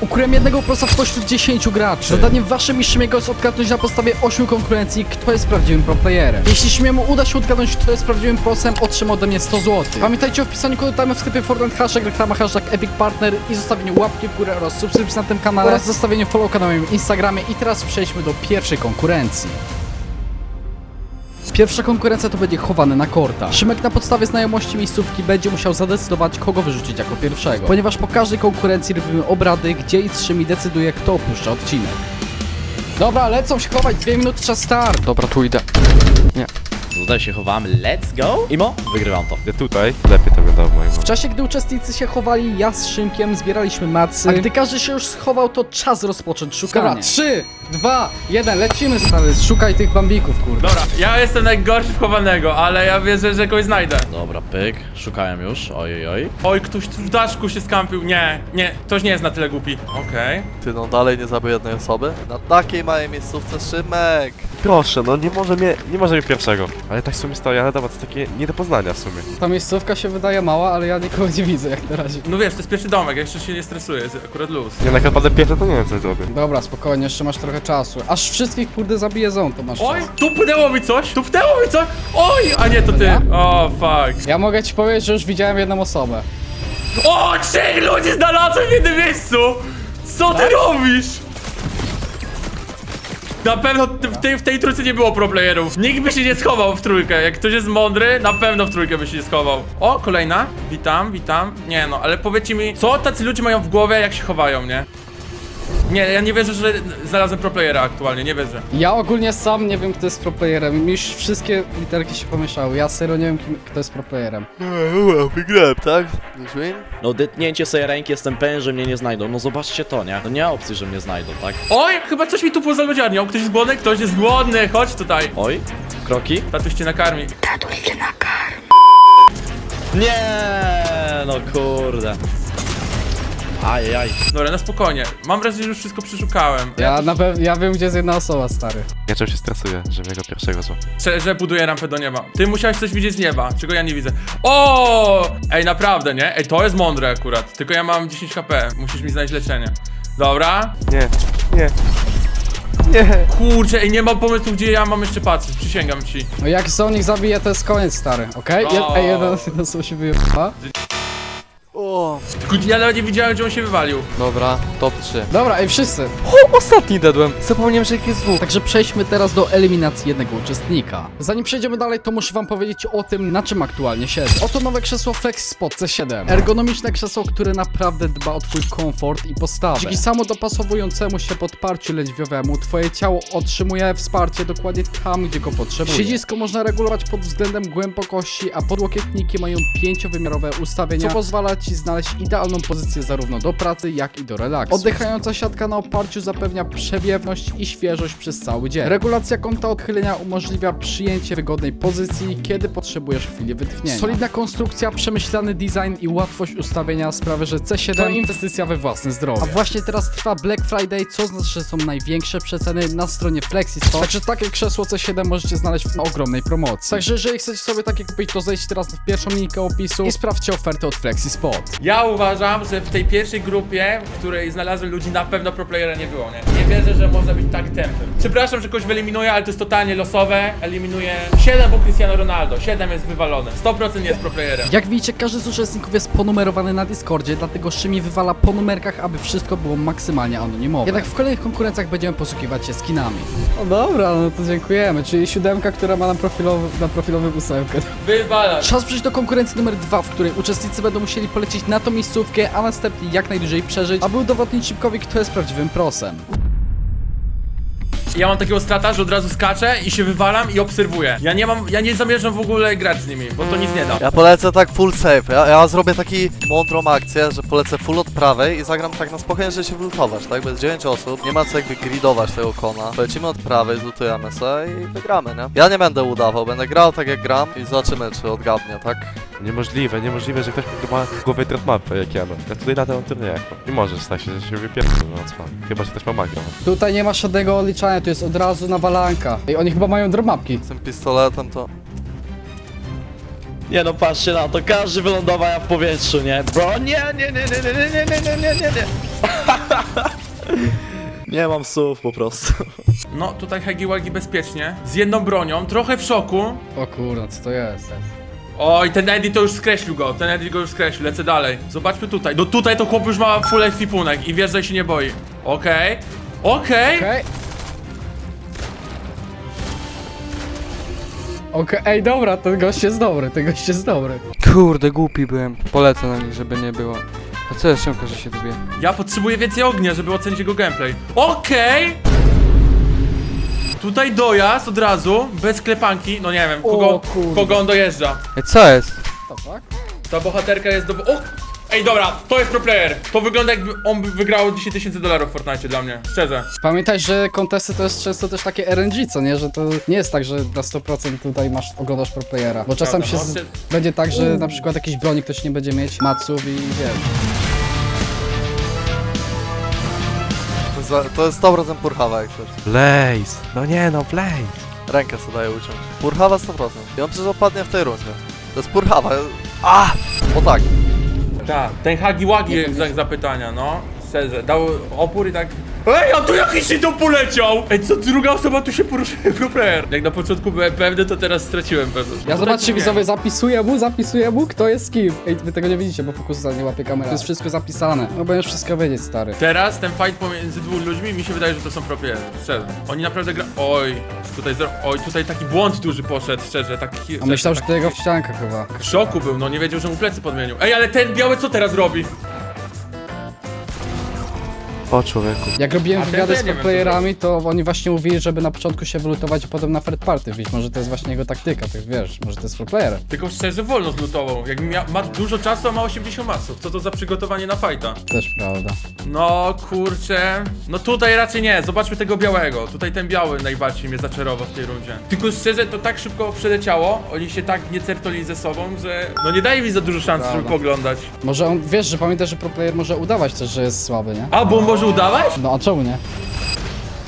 Ukryłem jednego prosa spośród 10 graczy. Zadaniem waszym i Szymiego jest odgadnąć na podstawie 8 konkurencji, kto jest prawdziwym pro playerem. Jeśli Szymiemu uda się odgadnąć, kto jest prawdziwym prosem, otrzyma ode mnie 100 zł. Pamiętajcie o wpisaniu kodu time w sklepie Fortnite, hashtag reklama, hashtag Epic Partner i zostawieniu łapki w górę oraz subskrypcji na tym kanale oraz zostawieniu follow na moim Instagramie. I teraz przejdźmy do pierwszej konkurencji. Pierwsza konkurencja to będzie chowane na korta. Szymek na podstawie znajomości miejscówki będzie musiał zadecydować, kogo wyrzucić jako pierwszego. Ponieważ po każdej konkurencji robimy obrady, gdzie i Szymi decyduje, kto opuszcza odcinek. Dobra, lecą się chować, dwie minuty czas start. Dobra, tu idę. Tutaj się chowamy, let's go! Imo, wygrywam to. Ja tutaj lepiej to wygląda w moim W czasie, gdy uczestnicy się chowali, ja z Szymkiem zbieraliśmy macy, a gdy każdy się już schował, to czas rozpocząć szukanie. Dobra, trzy, dwa, jeden, lecimy stary, szukaj tych bambików, kurde. Dobra, ja jestem najgorszy w chowanego, ale ja wierzę, że kogoś znajdę. Dobra, pyk, szukałem już, oj, oj, oj. Oj, ktoś tu w daszku się skampił. Nie, nie, ktoś nie jest na tyle głupi. Okej. Ty no dalej nie zabił jednej osoby? Na takiej małej miejscówce Szymek! Proszę, no nie może mnie, nie może mnie pierwszego. Ale tak w sumie stoi, ale dobra, to jest takie nie do poznania w sumie. Ta miejscówka się wydaje mała, ale ja nikogo nie widzę jak na razie. No wiesz, to jest pierwszy domek, ja jeszcze się nie stresuję, jest akurat luz. Nie, jak naprawdę pierwsze to nie wiem co zrobię. Dobra, spokojnie, jeszcze masz trochę czasu. Aż wszystkich kurde zabije ząb, to masz Oj, czas. tupnęło mi coś, tupnęło mi coś! Oj, a nie, to ty. O, fuck. Ja mogę ci powiedzieć, że już widziałem jedną osobę. O, trzech ludzi znalazłem w jednym miejscu! Co ty robisz? Na pewno w tej, w tej trójce nie było proplayerów. Nikt by się nie schował w trójkę. Jak ktoś jest mądry, na pewno w trójkę by się nie schował. O, kolejna. Witam, witam. Nie no, ale powiedzcie mi, co tacy ludzie mają w głowie, jak się chowają, nie? Nie, ja nie wierzę, że znalazłem proplayera aktualnie, nie wierzę. Ja ogólnie sam nie wiem, kto jest proplayerem. Mi już wszystkie literki się pomieszały. Ja serio nie wiem, kim, kto jest proplayerem. Wygrałem, tak? No, dytnięcie sobie ręki, jestem pewien, że mnie nie znajdą. No zobaczcie to, nie? No nie ma opcji, że mnie znajdą, tak? Oj, chyba coś mi tu poza lodziarnią. Ktoś jest głodny? Ktoś jest głodny, chodź tutaj. Oj, kroki? Tatuś cię nakarmi. Nie, no kurde. Ajajaj. Dobra, na spokojnie. Mam wrażenie, że już wszystko przeszukałem. Ja na pewno, ja wiem, gdzie jest jedna osoba, stary. Ja czym się stresuję, że mnie go pierwszego. Że, że buduję rampę do nieba. Ty musiałeś coś widzieć z nieba, czego ja nie widzę. O! Ej, naprawdę, nie? Ej, to jest mądre akurat. Tylko ja mam 10 HP. Musisz mi znaleźć leczenie. Dobra. Nie, nie. Nie. Kurczę, ej, nie mam pomysłu, gdzie ja mam jeszcze patrzeć. Przysięgam ci. No jak Sonic zabije, to jest koniec, stary, okej? Okay? O. Ej, jeden, jeden sobie się wyjeba. O, Tylko ja nawet nie widziałem, gdzie on się wywalił. Dobra, top 3. Dobra, ej, wszyscy. O, ostatni dedłem. Zapomniałem, że ich jest dwóch. Także przejdźmy teraz do eliminacji jednego uczestnika. Zanim przejdziemy dalej, to muszę wam powiedzieć o tym, na czym aktualnie siedzę. Oto nowe krzesło FlexiSpot C7. Ergonomiczne krzesło, które naprawdę dba o twój komfort i postawę. Dzięki samo dopasowującemu się podparciu lędźwiowemu, twoje ciało otrzymuje wsparcie dokładnie tam, gdzie go potrzebuje. Siedzisko można regulować pod względem głębokości, a podłokietniki mają pięciowymiarowe ustawienia, co pozwala ci znaleźć idealną pozycję zarówno do pracy, jak i do relaksu. Oddychająca siatka na oparciu zapewnia przewiewność i świeżość przez cały dzień. Regulacja kąta odchylenia umożliwia przyjęcie wygodnej pozycji, kiedy potrzebujesz chwili wytchnienia. Solidna konstrukcja, przemyślany design i łatwość ustawienia sprawia, że C7 to inwestycja we własne zdrowie. A właśnie teraz trwa Black Friday, co znaczy, że są największe przeceny na stronie FlexiStore. Także takie krzesło C7 możecie znaleźć w ogromnej promocji. Także jeżeli chcecie sobie takie kupić, to zejdźcie teraz w pierwszą linkę opisu i sprawdźcie ofertę od Ja uważam, że w tej pierwszej grupie, w której znalazłem ludzi, na pewno proplayera nie było, nie? Nie wierzę, że można być tak tępym. Przepraszam, że kogoś wyeliminuję, ale to jest totalnie losowe. Eliminuję 7, bo Cristiano Ronaldo. 7 jest wywalone. 100% jest proplayerem. Jak widzicie, każdy z uczestników jest ponumerowany na Discordzie, dlatego Szymi wywala po numerkach, aby wszystko było maksymalnie anonimowe. Jednak w kolejnych konkurencjach będziemy posługiwać się skinami. No dobra, no to dziękujemy. Czyli siódemka, która ma na, profilowy, na profilowym ósemkę. Wywalać. Czas przejść do konkurencji numer dwa, w której uczestnicy będą musieli polecieć na tą miejscówkę, a następnie jak najdłużej przeżyć, aby udowodnić Szybkowi, kto jest prawdziwym prosem. Ja mam takiego strata, że od razu skaczę i się wywalam i obserwuję. Ja nie mam, ja nie zamierzam w ogóle grać z nimi, bo to nic nie da. ja polecę tak full safe. Ja, ja zrobię taki mądrą akcję, że polecę full od prawej i zagram tak na spokojnie, że się wlutować, tak? Bez 9 osób, nie ma co jakby gridować tego kona. Polecimy od prawej, zlutujemy sobie i wygramy, nie? Ja nie będę udawał, będę grał tak jak gram i zobaczymy, czy odgadnie, tak? Niemożliwe, niemożliwe, że ktoś ma w głowie trapmapę jak ja. No. Ja tutaj latam na turniejach. No. Nie możesz stać się, że się wypierdolę, no co? Chyba, że też ma magię. No. Tutaj nie ma żadnego odliczania, tu jest od razu nawalanka. I oni chyba mają drop mapki. Z tym pistoletem to... Nie no, patrzcie na to, każdy wylądował ja w powietrzu, nie? Bro, nie, nie, nie, nie, nie, nie, nie, nie, nie, nie, nie. Nie mam słów po prostu. No, tutaj Hagi Wagi bezpiecznie. Z jedną bronią, trochę w szoku. O kurde, co to jest? Oj, ten Eddie to już skreślił go, ten Eddie go już skreślił, lecę dalej. Zobaczmy tutaj. No tutaj to chłop już ma full ekwipunek i wiesz, że się nie boi. Okej. Okej. Okej. Okej, ej dobra, ten gość jest dobry, ten gość jest dobry. Kurde, głupi byłem. Polecę na nich, żeby nie było. A co jest siąka, że się dobije? Ja potrzebuję więcej ognia, żeby ocenić jego gameplay. Okej. Tutaj dojazd od razu, bez klepanki. No nie wiem, kogo, kurde. kogo on dojeżdża. Ej, co jest? To tak? Ta bohaterka jest do... O! Ej, dobra, to jest pro player. To wygląda jakby on by wygrał 10 tysięcy dolarów w Fortnite dla mnie, szczerze. Pamiętaj, że kontesty to jest często też takie RNG, co nie? Że to nie jest tak, że na 100% tutaj masz, oglądasz pro playera. Bo czasem się Prawda, z... no, będzie tak, że na przykład jakiś broni ktoś nie będzie mieć, maców i wiesz. Za, to jest 100% purchawa jak coś. Blaze! No nie no, Blaze! Rękę sobie daje uciąć. Purchawa 100%. I on przecież opadnie w tej rundzie. To jest purchawa. A! O tak. Tak, ten Hagi Wagi jest znak zapytania, no. Szczerze, dał opór i tak... Ej, a tu jakiś się tu poleciał! Ej, co druga osoba tu się poruszyła pro player? Jak na początku byłem pewny, to teraz straciłem pewność. Ja zobaczcie widzowie, zapisuję mu, zapisuję mu, kto jest kim. Ej, wy tego nie widzicie, bo fokus za nie łapie kamera. To jest wszystko zapisane. No będziesz wszystko wiedzieć, stary. Teraz ten fight pomiędzy dwóch ludźmi mi się wydaje, że to są pro player, szczerze. Oni naprawdę gra... Oj, tutaj zro... Oj, tutaj taki błąd duży poszedł, szczerze, taki... A myślał, że to jego ścianka chyba. W szoku był, no nie wiedział, że mu plecy podmienił. Ej, ale ten biały co teraz robi? O człowieku. Jak robiłem A ten wywiady to ja z nie wiem, co playerami, to oni właśnie mówili, żeby na początku się wylutować, a potem na third party wyjść. Może to jest właśnie jego taktyka, tak wiesz, może to jest pro player. Tylko szczerze, wolno zlutował. Jak mia... ma dużo czasu, a ma 80 masów. Co to za przygotowanie na fighta? Też prawda. No kurczę. No tutaj raczej nie, zobaczmy tego białego. Tutaj ten biały najbardziej mnie zaczarował w tej rundzie. Tylko szczerze, to tak szybko przeleciało, oni się tak nie certoli ze sobą, że no nie daje mi za dużo szans, żeby Prawda. poglądać. Może on, wiesz, że pamiętasz, że pro player może udawać też, że jest słaby, nie? A, bo on może udawać? No a czemu nie?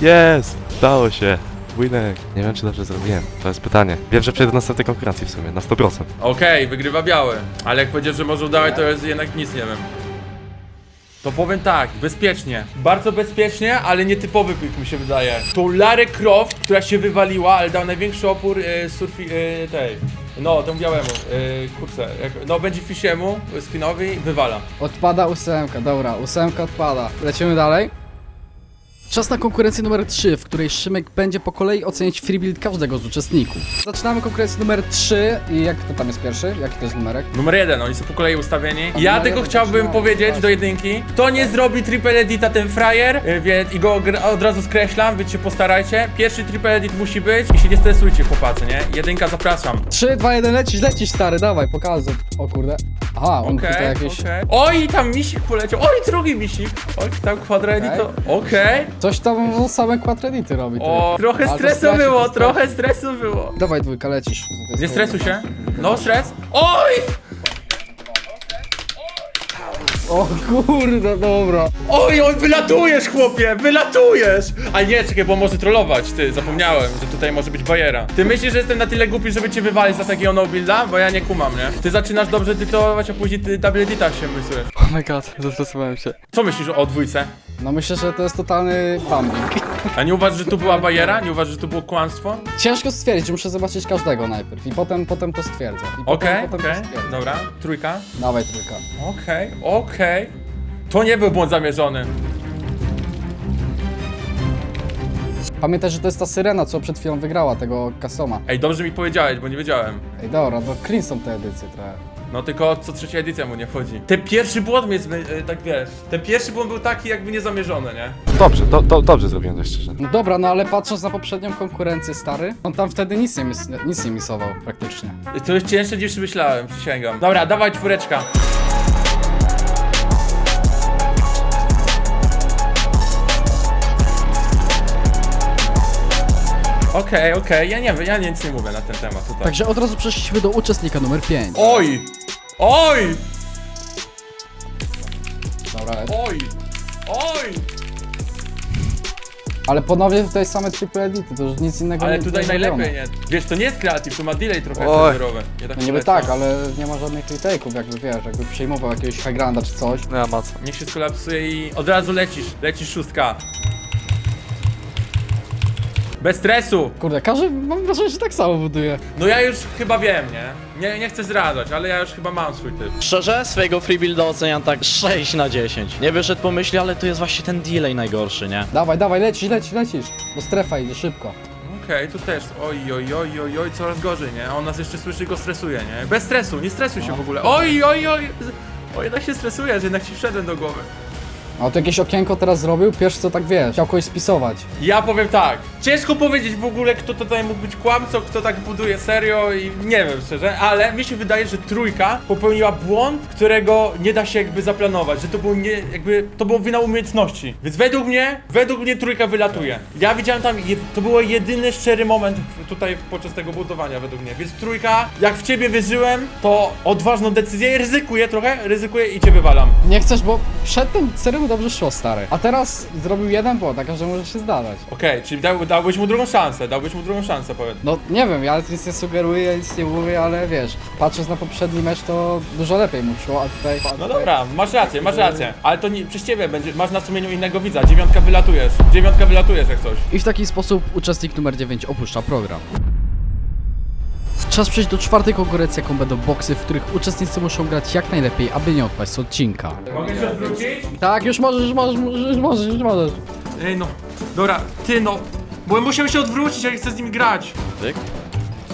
Jest! Udało się! Winek. Nie wiem, czy dobrze zrobiłem. To jest pytanie. Wiem, że przejdę do następnej konkurencji w sumie, na 100%. Okej, wygrywa biały. Ale jak powiedziesz, że może udawać, to jest jednak nic nie wiem. To powiem tak, bezpiecznie. Bardzo bezpiecznie, ale nietypowy pick mi się wydaje. To Larry Croft, która się wywaliła, ale dał największy opór e, surfi... E, tej. No, temu białemu. E, kurczę, jak, no będzie Fishiemu, skinowi, wywala. Odpada ósemka, dobra, ósemka odpada. Lecimy dalej. Czas na konkurencję numer 3, w której Szymek będzie po kolei oceniać free build każdego z uczestników. Zaczynamy konkurencję numer 3 i jak to tam jest pierwszy? Jaki to jest numerek? Numer jeden, oni są po kolei ustawieni. Ja numer tylko jeden chciałbym powiedzieć do jedynki, kto nie zrobi triple edita ten frajer y, wie, i go gr- od razu skreślam, więc się postarajcie. Pierwszy triple edit musi być i się nie stresujcie chłopacy, nie? Jedynka zapraszam. 3, 2, 1, lecisz, lecisz stary, dawaj, pokazuj. O kurde. Aha, on Okej, tutaj jakieś... okej. Oj, tam misik poleciał, oj, drugi misik. Oj, tam kwadredito, okej. Coś tam no, same quadredity robi. ty. O, trochę Ale to stresu straci, było, to trochę stresu było. Dawaj dwójka, lecisz. To jest Nie stresuj się. No stres. Oj! O kurde, dobra. Oj, oj, wylatujesz, chłopie, wylatujesz! A nie, czekaj, bo może trollować, ty, zapomniałem, że tutaj może być bajera. Ty myślisz, że jestem na tyle głupi, żeby cię wywalić za takiego no builda? Bo ja nie kumam, nie? Ty zaczynasz dobrze tytułować, a później ty double się myślujesz. Oh my god, zestresowałem się. Co myślisz o dwójce? No myślę, że to jest totalny bumping. A nie uważasz, że tu była bajera? Nie uważasz, że tu było kłamstwo? Ciężko stwierdzić, muszę zobaczyć każdego najpierw i potem, potem to stwierdzę. I potem, Okej, potem okej, to stwierdzę. dobra, trójka. Dawaj trójka. Okej, okej. To nie był błąd zamierzony. Pamiętaj, że to jest ta syrena, co przed chwilą wygrała tego Kasoma. Ej, dobrze mi powiedziałeś, bo nie wiedziałem. Ej, dobra, to clean są te edycje trochę. No tylko co trzecia edycja mu nie wchodzi. Ten pierwszy błąd mnie, zmy- e, tak wiesz, ten pierwszy błąd był taki jakby niezamierzony, nie? Dobrze, do, do, dobrze zrobiłem dość szczerze. No dobra, no ale patrząc na poprzednią konkurencję, stary, on tam wtedy nic nie, mis nic nie misował praktycznie. To jest cięższe niż myślałem, przysięgam. Dobra, dawaj czwóreczka. Okej, okej, ja nie wiem, ja nic nie mówię na ten temat tutaj. Także od razu przeszliśmy do uczestnika numer 5. Oj! Oj! Dobra, Oj! Oj! Ale ponownie tutaj same triple edity, to już nic innego Ale nie tutaj nie najlepiej zrobiono. nie. Wiesz, to nie jest kreatyw, to ma delay trochę Oj. serwerowy. Nie tak No niby polecam. tak, ale nie ma żadnych retake'ów, jakby wiesz, jakby przejmował jakiegoś high granda czy coś. Nie ma co. Niech się skolapsuje i od razu lecisz. Lecisz szóstka. Bez stresu. Kurde, każdy, mam wrażenie, że tak samo buduje. No ja już chyba wiem, nie? Nie, nie chcę zdradzać, ale ja już chyba mam swój typ. Szczerze, swojego free builda oceniam tak 6 na 10. Nie wyszedł po myśli, ale to jest właśnie ten delay najgorszy, nie? Dawaj, dawaj, lecisz, lecisz, lecisz. Bo strefa idzie szybko. Okej, tu też. Oj, oj, oj, oj, oj, coraz gorzej, nie? A On nas jeszcze słyszy i go stresuje, nie? Bez stresu, nie stresuj się w ogóle. Oj, oj, oj! O, jednak się stresujesz, jednak ci wszedłem do głowy. A to jakieś okienko teraz zrobił, pierwszy co tak wiesz, chciał kogoś spisować. Ja powiem tak. Ciężko powiedzieć w ogóle, kto tutaj mógł być kłamcą, kto tak buduje serio i nie wiem szczerze, ale mi się wydaje, że trójka popełniła błąd, którego nie da się jakby zaplanować, że to było nie, jakby, to było wina umiejętności. Więc według mnie, według mnie trójka wylatuje. Ja widziałem tam, je, to był jedyny szczery moment w- tutaj podczas tego budowania według mnie. Więc trójka, jak w ciebie wierzyłem, to odważną decyzję, ryzykuję trochę, ryzykuję i cię wywalam. Nie chcesz, bo przedtem serio mu dobrze szło, stary. A teraz zrobił jeden błąd, a każdy może się zdawać. Okej, czyli dał, dałbyś mu drugą szansę, dałbyś mu drugą szansę, powiedz. No nie wiem, ja nic nie sugeruję, nic nie mówię, ale wiesz, patrząc na poprzedni mecz, to dużo lepiej mu szło, a tutaj... a No tutaj- dobra, masz rację, masz rację. Ale to nie, przez ciebie będzie, masz na sumieniu innego widza. Dziewiątka wylatujesz. Dziewiątka wylatujesz jak coś. I w taki sposób uczestnik numer 9 opuszcza program. Czas przejść do czwartej konkurencji, jaką będą boksy, w których uczestnicy muszą grać jak najlepiej, aby nie odpaść z odcinka. Mogę się odwrócić? Tak, już możesz, już możesz, już możesz, już możesz. Ej no, dobra, ty no. Bo musiałem się odwrócić, jak chcę z nimi grać. Tyk.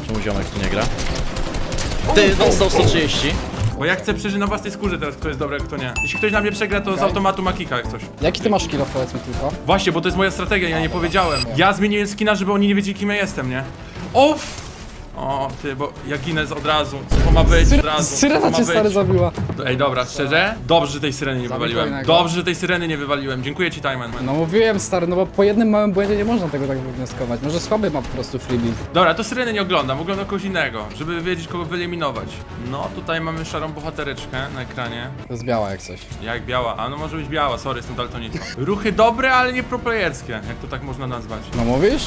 Czemu ziomek tu nie gra? Ty, dostał 130. Bo ja chcę przeżyć na własnej skórze teraz, kto jest dobry, a kto nie. Jeśli ktoś na mnie przegra, to z automatu ma kika jak coś. Jaki ty masz kilo, powiedzmy tylko? Właśnie, bo to jest moja strategia, ja nie powiedziałem. Ja zmieniłem skina, żeby oni nie wiedzieli kim ja jestem, nie? Off! O, ty, bo ja ginę z- od razu. Co to ma być od razu? Co Syrena ma cię być? stary zabiła. Ej, dobra, szczerze? Dobrze, że tej syreny nie Zabij wywaliłem. kolejnego. Dobrze, że tej syreny nie wywaliłem. Dziękuję ci, Timeman. No mówiłem stary, no bo po jednym małym błędzie nie można tego tak wywnioskować. Może słaby ma po prostu freebie. Dobra, to syreny nie oglądam, oglądam kogoś innego, żeby wiedzieć kogo wyeliminować. No, tutaj mamy szarą bohatereczkę na ekranie. To jest biała jak coś. Jak biała, a no może być biała, sorry, jestem daltonicą. Ruchy dobre, ale nie proplayerskie, jak to tak można nazwać. No mówisz?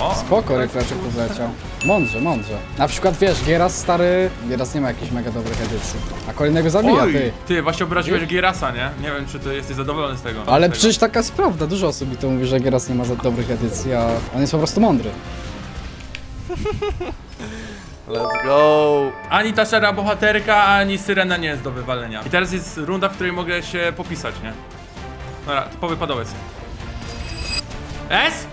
O, Spoko, refreshek tu zleciał. Mądrze, mądrze. Na przykład wiesz, Gieras stary, Gieras nie ma jakichś mega dobrych edycji. A kolejnego zabija, Oj, ty. ty, właśnie obraziłeś Gierasa, nie? Nie wiem, czy ty jesteś zadowolony z tego. Ale z tego. przecież taka jest prawda, dużo osób mi to mówi, że Gieras nie ma za dobrych edycji, a on jest po prostu mądry. Let's go! Ani ta szara bohaterka, ani syrena nie jest do wywalenia. I teraz jest runda, w której mogę się popisać, nie? Dobra, typowy padołec. S?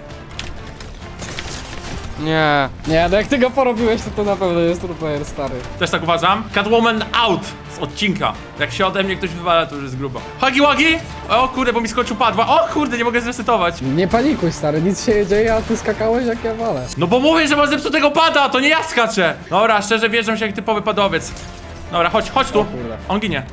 Nie. Nie, no jak ty go porobiłeś, to to na pewno jest true player stary. Też tak uważam. Catwoman out z odcinka. Jak się ode mnie ktoś wywala, to już jest grubo. Hagi Wagi! O kurde, bo mi skończył padła. O kurde, nie mogę zresetować. Nie panikuj stary, nic się nie dzieje, a ty skakałeś jak ja walę. No bo mówię, że mam zepsutego pada, to nie ja skaczę. Dobra, szczerze wjeżdżam się jak typowy padowiec. Dobra, chodź, chodź tu. kurde. On ginie.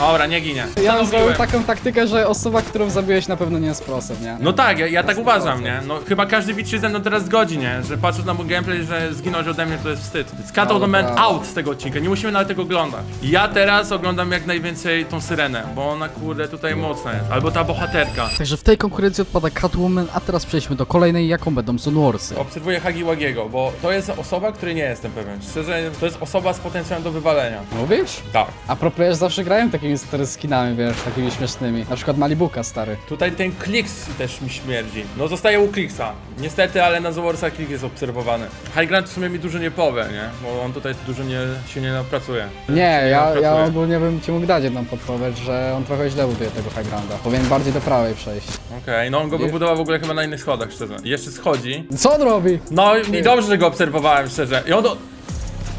Dobra, nie ginie. Ja bym zrobił taką taktykę, że osoba, którą zabiłeś na pewno nie jest prosem, nie? No tak, ja, ja tak uważam, nie? No chyba każdy widz się ze mną teraz zgodzi, nie? Że patrząc na mój gameplay, że zginąć ode mnie to jest wstyd. The man Dobra. out z tego odcinka, nie musimy nawet tego oglądać. Ja teraz oglądam jak najwięcej tą syrenę, bo ona kurde tutaj mocna jest. Albo ta bohaterka. Także w tej konkurencji odpada Catwoman, a teraz przejdźmy do kolejnej, jaką będą Sunworsy. Obserwuję Hagi Wagiego, bo to jest osoba, której nie jestem pewien. Szczerze, to jest osoba z potencjałem do wywalenia. Mówisz? Tak. A pro players zawsze grają takimi stary skinami, wiesz, takimi śmiesznymi. Na przykład Malibuka, stary. Tutaj ten Kliks też mi śmierdzi. No zostaje u Kliksa. Niestety, ale na Zaworsa Klik jest obserwowany. High Ground w sumie mi dużo nie powie, nie? Bo on tutaj dużo nie, się nie napracuje. Nie, Się ja, ja napracuje. ogólnie bym ci mógł dać jedną podpowiedź, że on trochę źle buduje tego high grounda. Powinien bardziej do prawej przejść. Okej, no on go wybudował w ogóle chyba na innych schodach, szczerze. Jeszcze schodzi. Co on robi? No i dobrze, że go obserwowałem, szczerze. I on do...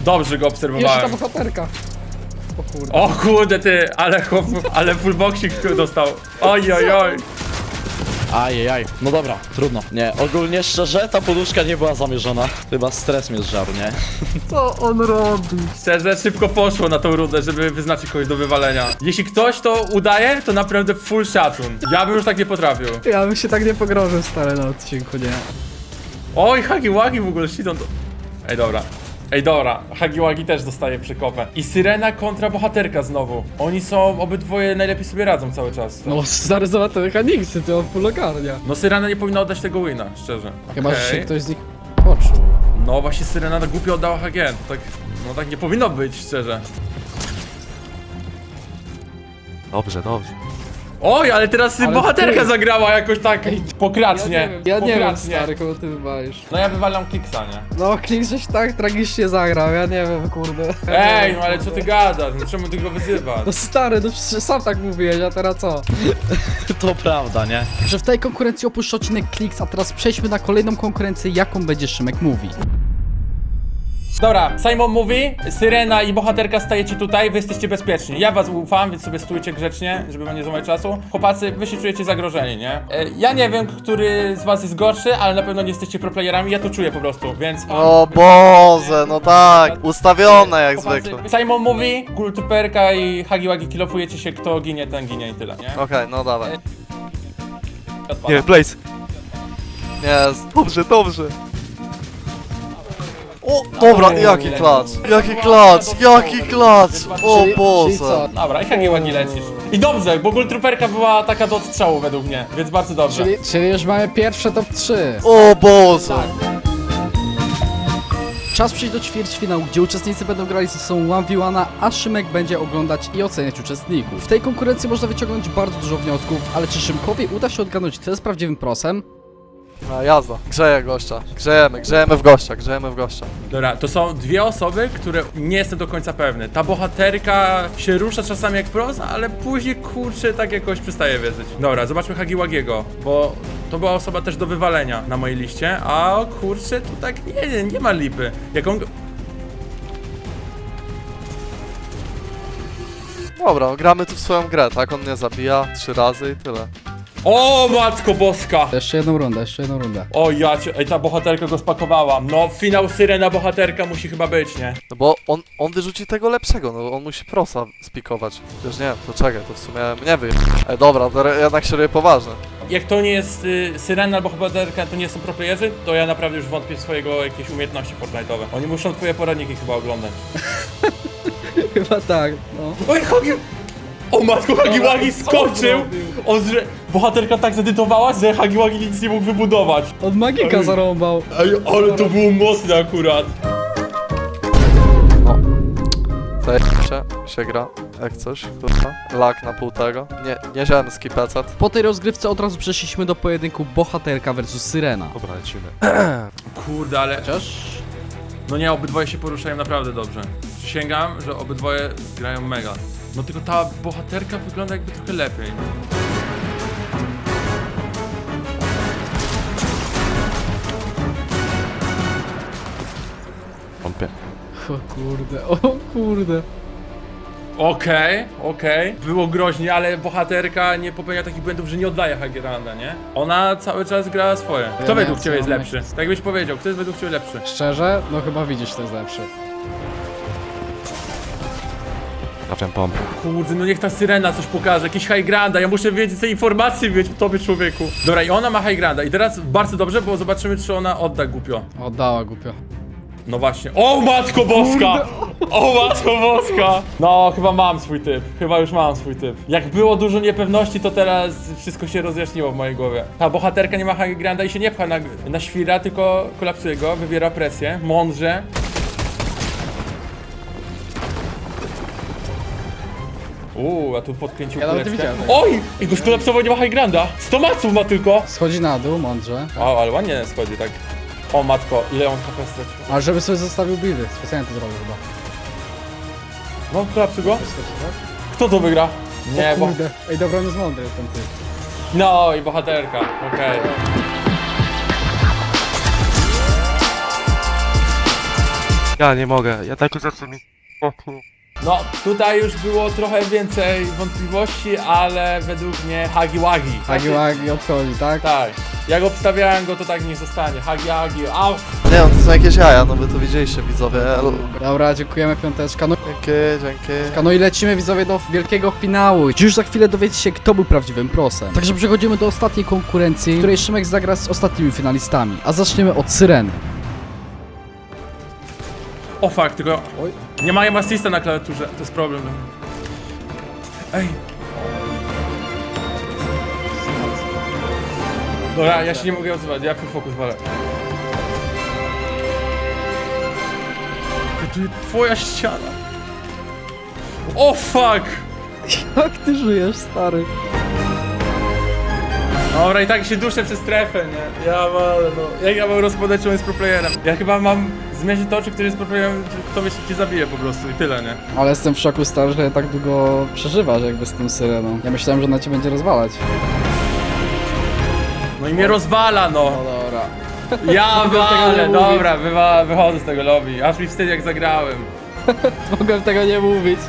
Dobrze go Jeszcze ta obserwowałem. bohaterka. O kurde. O kurde ty, ale chłop, ale fullboxik dostał. Oj, oj, oj. Ajajaj. No dobra, trudno. Nie, ogólnie szczerze, ta poduszka nie była zamierzona. Chyba stres mnie zżarł, nie? Co on robi? Szczerze, szybko poszło na tą rundę, żeby wyznaczyć kogoś do wywalenia. Jeśli ktoś to udaje, to naprawdę full szacun. Ja bym już tak nie potrafił. Ja bym się tak nie pogrożył, stary, na odcinku, nie? Oj, hagi wagi w ogóle, shit on to... Ej, dobra. Ej, dobra, Hagiwagi też dostaje przekopę. I Syrena kontra bohaterka znowu. Oni są, obydwoje najlepiej sobie radzą cały czas. No, zobacz te mechaniksy, ty on full ogarnia. No Syrena nie powinna oddać tego wina, szczerze. Chyba, że Okej. się ktoś z nich poczuł. No właśnie Syrena na głupio oddała HG. To tak, no tak nie powinno być, szczerze. Dobrze, dobrze. Oj, ale teraz Ale bohaterka ty- zagrała jakoś tak pokracznie. Ja nie wiem, ja nie wiem pokracznie. stary, kogo ty wywalisz. No ja wywalam Kiksa, nie? No, Klik żeś tak tragicznie zagrał, ja nie wiem, kurde. Ej, no ale co ty gadasz? No czemu ty go wyzywasz? No stary, no przecież sam tak mówiłeś, a teraz co? To prawda, nie? Że w tej konkurencji opuszcza odcinek Kliks, a teraz przejdźmy na kolejną konkurencję, jaką będzie Szymek mówi. Dobra, Simon mówi, Syrena i bohaterka stajecie tutaj, wy jesteście bezpieczni. Ja was ufam, więc sobie stójcie grzecznie, żeby wam nie złamać czasu. Chłopacy, wy się czujecie zagrożeni, nie? E, ja nie wiem, który z was jest gorszy, ale na pewno nie jesteście proplayerami, ja to czuję po prostu, więc... O Boże, no tak, ustawione jak Chłopacy, zwykle. Simon mówi, Gultuperka i Hagiwagi kilofujecie się, kto ginie, ten ginie i tyle, nie? Okej, no dawaj. Odpalam. Nie, Blaze. Jest. Dobrze, dobrze. O, dobra, jaki klacz, jaki klacz, jaki klacz, o Boże. Dobra, i Hagiwagi lecisz. I dobrze, bo Gultuperka była taka do odstrzału według mnie, więc bardzo dobrze. Czyli, czyli już mamy pierwsze top 3. O Boże. Czas przejść do ćwierćfinału, gdzie uczestnicy będą grali ze sobą 1v1, a Szymek będzie oglądać i oceniać uczestników. W tej konkurencji można wyciągnąć bardzo dużo wniosków, ale czy Szymkowi uda się odgadnąć, kto jest prawdziwym prosem? A jazda, grzeję gościa, grzejemy, grzejemy w gościa, grzejemy w gościa. Dobra, to są dwie osoby, które nie jestem do końca pewny. Ta bohaterka się rusza czasami jak proza, ale później kurczę tak jakoś przestaje wierzyć. Dobra, zobaczmy Hagiwagiego, bo to była osoba też do wywalenia na mojej liście, a kurczę tu tak nie, nie, nie ma lipy. Jak on... Dobra, no, gramy tu w swoją grę, tak? On mnie zabija trzy razy i tyle. O matko boska! Jeszcze jedną rundę, jeszcze jedną rundę. O ja cię, ej ta bohaterka go spakowała. No finał Syrena bohaterka musi chyba być, nie? No bo on, on wyrzuci tego lepszego, no on musi prosa spikować. Też nie to czekaj, to w sumie mnie wyje. Ej, dobra, to re- jednak się robię poważny. Jak to nie jest y, Syrena albo bohaterka, to nie są proplayerzy, to ja naprawdę już wątpię w swojego jakieś umiejętności Fortnite'owe. Oni muszą twoje poradniki chyba oglądać. Chyba tak, no. Oj, Hagi... O matko, Hagiwagi skoczył! On zre... Bohaterka tak zedytowała, że Hagiwagi nic nie mógł wybudować. Od magika Oj. zarąbał. Ej, ale to było mocne akurat. Zajebiście się, się gra, jak coś, kurwa. Lak na pół tego. Nie, nie ziemski pecet. Po tej rozgrywce od razu przeszliśmy do pojedynku bohaterka versus Syrena. Dobra, lecimy. Kurde, ale... Chociaż... No nie, obydwoje się poruszają naprawdę dobrze. Przysięgam, że obydwoje grają mega. No tylko ta bohaterka wygląda jakby trochę lepiej. Pompie. O kurde, o kurde. Okej, okej. Było groźnie, ale bohaterka nie popełnia takich błędów, że nie oddaje Hageranda, nie? Ona cały czas gra swoje. Kto Ja według ciebie jest lepszy? Tak byś powiedział, kto jest według ciebie lepszy? Szczerze, no chyba widzisz, kto jest lepszy. Trafiam pompę. Kurde, no niech ta syrena coś pokaże, jakiś high granda, ja muszę wiedzieć te informacje mieć o tobie człowieku. Dobra, i ona ma high granda i teraz bardzo dobrze, bo zobaczymy czy ona odda głupio. Oddała głupio. No właśnie. O matko boska! O matko boska! No, chyba mam swój typ. Chyba już mam swój typ. Jak było dużo niepewności, to teraz wszystko się rozjaśniło w mojej głowie. Ta bohaterka nie ma high granda i się nie pcha na, na świra, tylko kolapsuje go, wywiera presję, mądrze. Uuu, a tu podkręcił Ja nawet nie kuleczkę. widziałem Oj! I go skolapsował, nie ma high granda. 100 maców ma tylko. Schodzi na dół, mądrze. O, ale ładnie schodzi, tak. O matko, ile on HP stracił. A żeby sobie zostawił buildy, specjalnie to zrobił chyba. No, kolapsuj go. Tak? Kto to wygra? Nie, bo... kurde. Ej, dobra, on jest mądry ten typ. No i bohaterka, okej. Ja nie mogę, ja tak zawsze mi... O, No, tutaj już było trochę więcej wątpliwości, ale według mnie Hagi Wagi. Hagi Wagi odchodzi, tak? Tak. Jak obstawiałem go, to tak niech zostanie. Hagi Wagi, out! Nie no, to są jakieś jaja, no wy to widzieliście widzowie. Dobra, dziękujemy piąteczka. No, Dzięki, dzięki. no i lecimy widzowie do wielkiego finału. Już za chwilę dowiecie się, kto był prawdziwym prosem. Także przechodzimy do ostatniej konkurencji, w której Szymek zagra z ostatnimi finalistami. A zaczniemy od Syreny. O fuck, tylko Oj. nie mają asysta na klawiaturze, to jest problem. Ej. Dobra, ja się nie mogę odzywać, ja full focus walę. Tu jest twoja ściana. O fuck! Jak ty żyjesz, stary? Dobra, i tak się duszę przez strefę, nie? Ja walę, no. Jak ja mam on jest proplayerem? Ja chyba mam zmierzyć to, czy ktoś jest proplayerem, czy kto mnie szybciej zabije po prostu i tyle, nie? Ale jestem w szoku, stary, że tak długo przeżywasz jakby z tym syreną. Ja myślałem, że na cię będzie rozwalać. No i mnie rozwala, no! No dobra. Ja walę, dobra, wywa, wychodzę z tego lobby. Aż mi wstyd jak zagrałem. Mogłem tego nie mówić.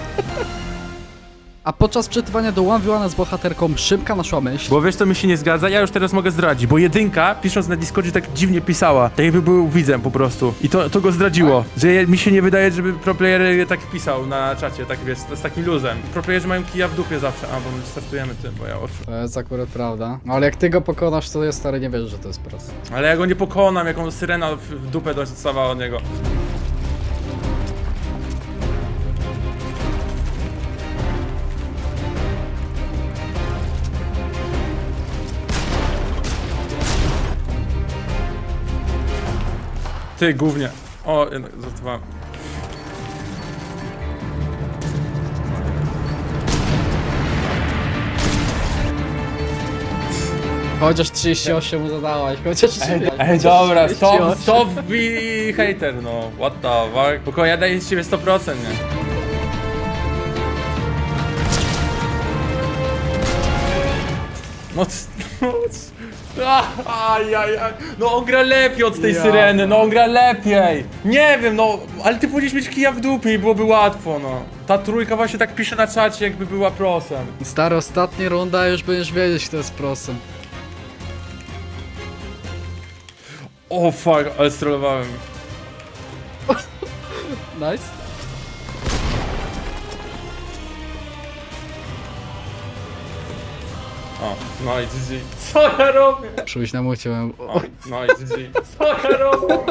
A podczas czytywania do One v z bohaterką Szymka naszła myśl. Bo wiesz co mi się nie zgadza? Ja już teraz mogę zdradzić, bo jedynka, pisząc na Discordzie, tak dziwnie pisała. Tak jakby był widzem po prostu. I to, to go zdradziło. Że mi się nie wydaje, żeby proplayer tak pisał na czacie, tak wiesz, z takim luzem. Proplayerzy mają kija w dupie zawsze. A, bo my startujemy tym, bo ja oczu. To jest akurat prawda. No ale jak ty go pokonasz, to ja stary nie wierzę, że to jest proste. Ale ja go nie pokonam, jaką syrena w, w dupę dostawała od niego. Ty, głównie. O, jednak zostawałem. Chociaż 38 mu zadałaś, chociaż 38. Ej, dobra, stop, 38. stop i hater, no. What the fuck? Tylko ja daję z ciebie 100%, nie? No, c- no, c- Ah, aj, aj, aj. No on gra lepiej od tej Ja. syreny, no on gra lepiej. Nie wiem, no, ale ty powinieneś mieć kija w dupie i byłoby łatwo, no. Ta trójka właśnie tak pisze na czacie, jakby była prosem. Stary, ostatnia runda, już będziesz wiedzieć, kto jest prosem. O fuck, ale strollowałem. Nice. O, no i GG. Co ja robię? Przybyś na mucie, byłem- O, no i GG. Co ja robię?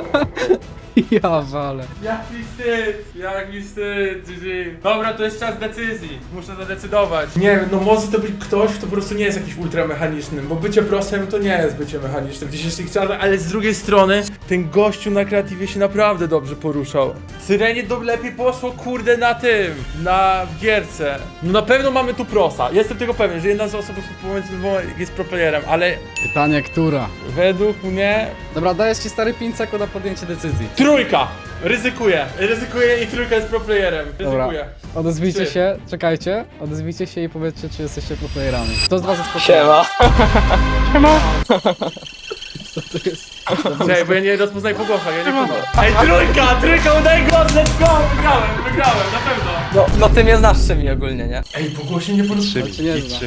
Ja wale. Jak mi wstyd, jak mi wstyd, GG. Dobra, to jest czas decyzji. Muszę zadecydować. Nie wiem, no może to być ktoś, kto po prostu nie jest jakiś ultramechanicznym, bo bycie prosem to nie jest bycie mechanicznym w dzisiejszych czasach, ale z drugiej strony ten gościu na kreatywie się naprawdę dobrze poruszał. Syrenie do lepiej poszło, kurde, na tym, na w gierce. No na pewno mamy tu prosa. Jestem tego pewien, że jedna z osób pomiędzy dwoma jest proplayerem, ale Pytanie, która? według mnie Dobra, daję ci stary 5 sekund na podjęcie decyzji. Trójka! Ryzykuję. Ryzykuję i trójka jest proplayerem. Dobra. Ryzykuję. Odezwijcie Trzy. się, czekajcie, odezwijcie się i powiedzcie, czy jesteście playerami. Kto z was jest playerem? Siema. Czekaj, bo ja nie rozpoznaję po głosach, ja nie kumam. Ej, trójka! Trójka, udaje głos, let's go! Wygrałem, wygrałem, na pewno. No, no ty mnie znasz Szymi ogólnie, nie? Ej, po głosie nie porozumiem. To cię nie zna.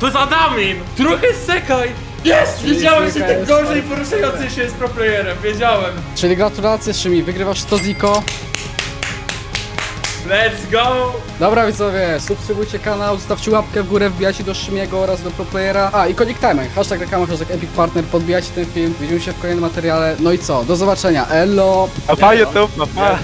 To jest Adamin! Trójka jest sekaj! Jest! Wiedziałem, że trójka tak jest gorzej poruszający się jest proplayerem, wiedziałem. Czyli gratulacje Szymi, wygrywasz 100 ziko. Let's go! Dobra widzowie, subskrybujcie kanał, zostawcie łapkę w górę, wbijajcie do Szymiego oraz do ProPlayera. A i Konik Timer, hashtag reklama, hashtag Epic Partner, podbijajcie ten film, widzimy się w kolejnym materiale. No i co, do zobaczenia, elo! A pa YouTube, pa pa. Ja-